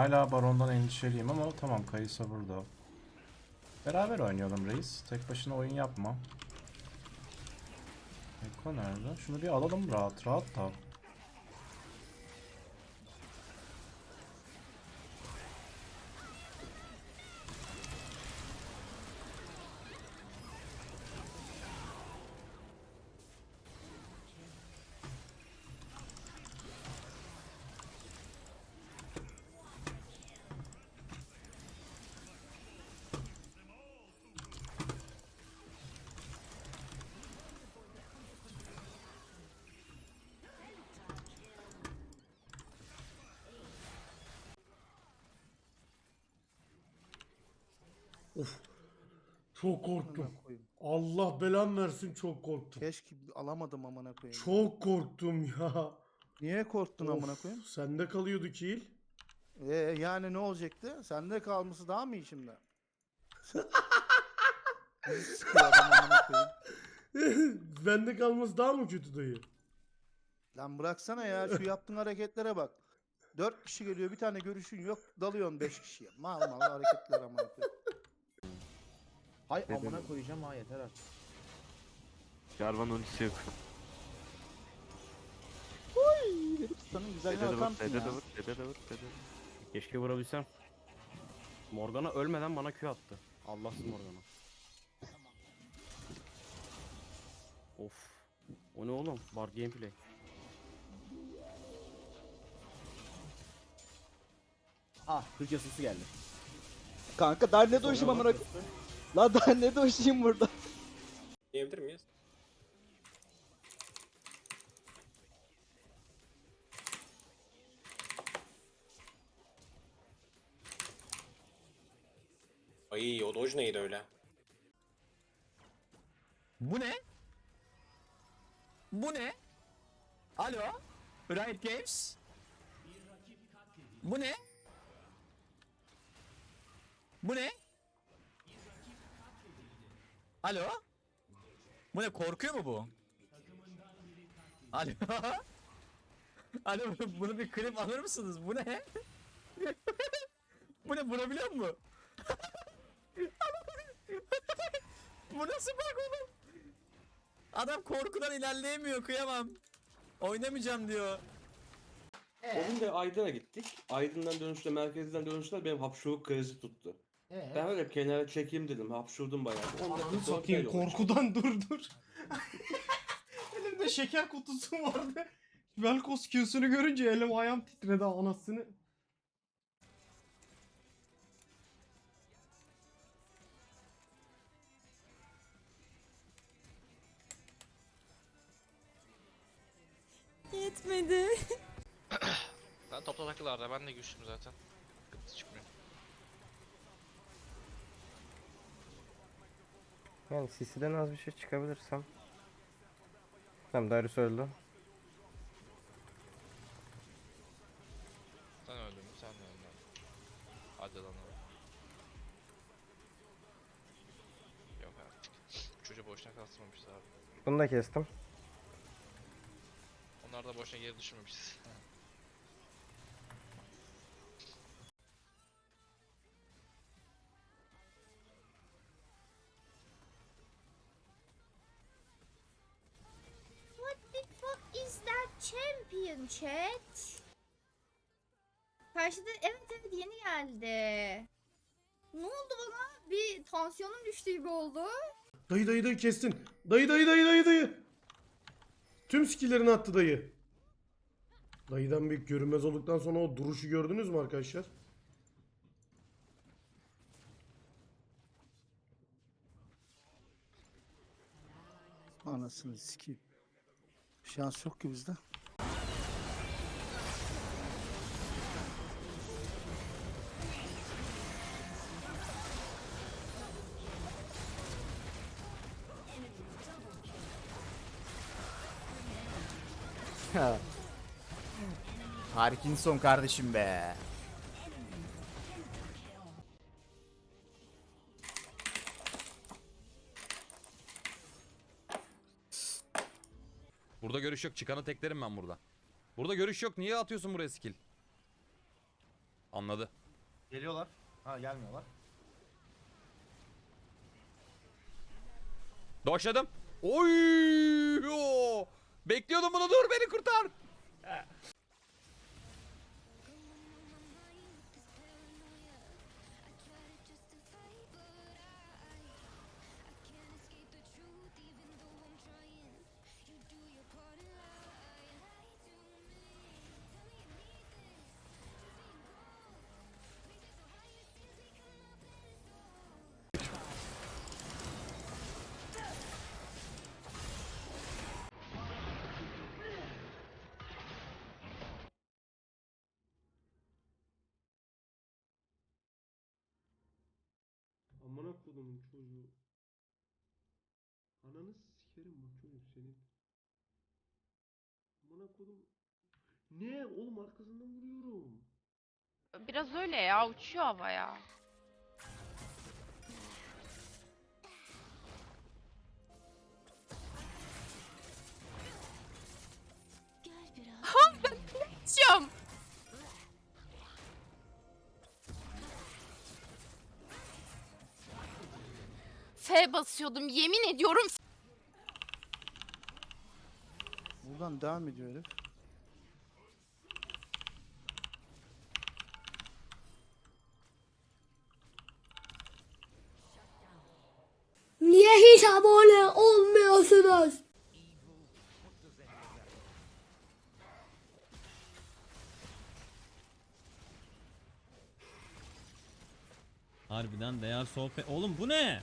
hala barondan endişeliyim ama tamam Kayısa burada. Beraber oynayalım reis. Tek başına oyun yapma. Eko nerede? Şunu bir alalım rahat rahat da. Çok korktum. Amına. Allah belan versin çok korktum. Keşke alamadım amına koyayım. Çok korktum ya. Niye korktun amına Of, koyayım? Sende kalıyordu kill. Ee, yani ne olacaktı? Sende kalması daha mı iyi şimdi? Bizi adam amına koyayım. Bende kalması daha mı kötü dayı? Lan bıraksana ya şu yaptığın hareketlere bak. Dört kişi geliyor bir tane görüşün yok dalıyorsun beş kişiye. Mal mal hareketler amına koyayım. Hay amına koyacağım ha yeter artık. Jarvan ultisi yok. Senin güzelliğine Dede de bakar vur, mısın dede ya? de vur, dede de vur, dede de vur. Keşke vurabilsem. Morgana ölmeden bana Q attı. Allahsız Morgana. Of. O ne oğlum? Var gameplay. Ah, Türk yasası geldi. Kanka ne doşayım amına La daha ne doşayım burada? Diyebilir miyiz? Ay o doj neydi öyle? Bu ne? Bu ne? Alo? Riot Games? Bu ne? Bu ne? Alo? Bu ne korkuyor mu bu? Alo? Alo bunu bir klip alır mısınız? Bu ne? bu ne vurabiliyor mu? bu nasıl bak oğlum? Adam korkudan ilerleyemiyor kıyamam. Oynamayacağım diyor. O gün de Aydın'a gittik. Aydın'dan dönüşte, merkezden dönüşte benim hapşuruk krizi tuttu. Ben öyle kenara çekeyim dedim. Hapşurdum bayağı. Ananı satayım korkudan dur dur. Elimde şeker kutusu vardı. Velkos Q'sunu görünce elim ayağım titredi anasını. Yetmedi. Ben topla takılarda ben de güçlüyüm zaten. Sıkıntı çıkmıyor. Yani CC'den az bir şey çıkabilirsem. Tamam Darius öldü. Sen öldün mü? Sen de öldün. Hadi lan oğlum. Yok artık. Çocuğu boşuna kastırmamışlar abi. Bunu da kestim. Onlar da boşuna geri düşürmemişiz. champion chat? Karşıda evet evet yeni geldi. Ne oldu bana? Bir tansiyonum düştü gibi oldu. Dayı dayı dayı kestin. Dayı dayı dayı dayı dayı. Tüm skill'lerini attı dayı. Dayıdan bir görünmez olduktan sonra o duruşu gördünüz mü arkadaşlar? Anasını sikeyim. Şans yok ki bizde. Parkinson kardeşim be. Burada görüş yok. Çıkanı teklerim ben burada. Burada görüş yok. Niye atıyorsun buraya skill? Anladı. Geliyorlar. Ha gelmiyorlar. Doşladım. Oy! Oo! Bekliyordum bunu dur beni kurtar. Amına çocuğu. Ananı sikerim bak çocuk senin. Amına kodum. Ne oğlum arkasından vuruyorum. Biraz öyle ya uçuyor havaya. Uçuyorum. F basıyordum yemin ediyorum. Buradan devam ediyor herif. Niye hiç abone olmuyorsunuz? Harbiden değer sohbet. Oğlum bu ne?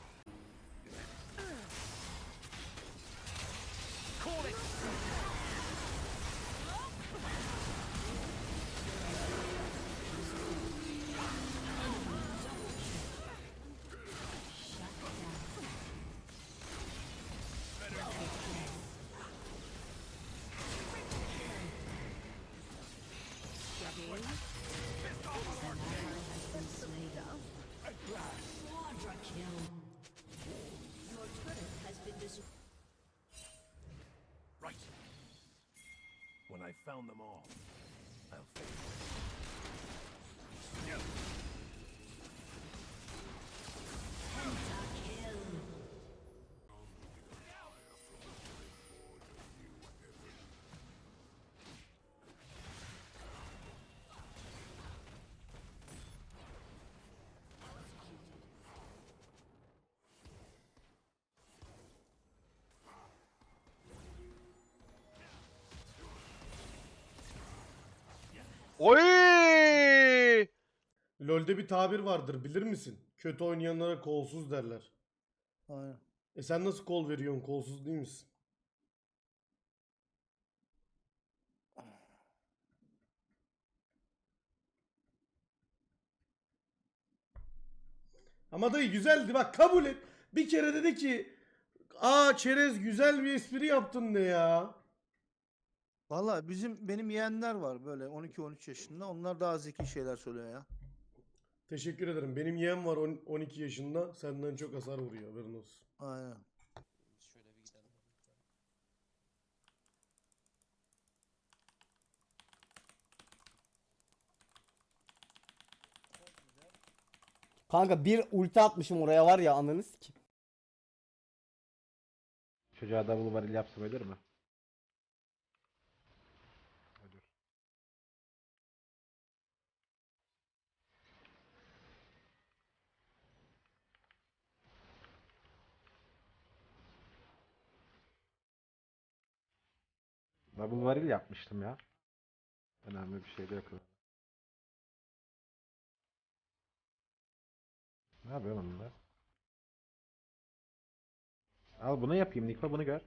I found them all. I'll face. Oy! LoL'de bir tabir vardır bilir misin? Kötü oynayanlara kolsuz derler. Aynen. E sen nasıl kol veriyorsun? Kolsuz değil misin? Ama dayı güzeldi bak kabul et. Bir kere dedi ki Aa çerez güzel bir espri yaptın de ya. Valla bizim benim yeğenler var böyle 12-13 yaşında. Onlar daha zeki şeyler söylüyor ya. Teşekkür ederim. Benim yeğen var on- 12 yaşında. Senden çok hasar vuruyor haberin olsun. Aynen. Kanka bir ulti atmışım oraya var ya ananı sikim. Çocuğa double barrel yapsam ölür mü? Double barrel yapmıştım ya. Önemli bir şey de yok. Ne yapıyorsun onunla? Al bunu yapayım Niko bunu gör.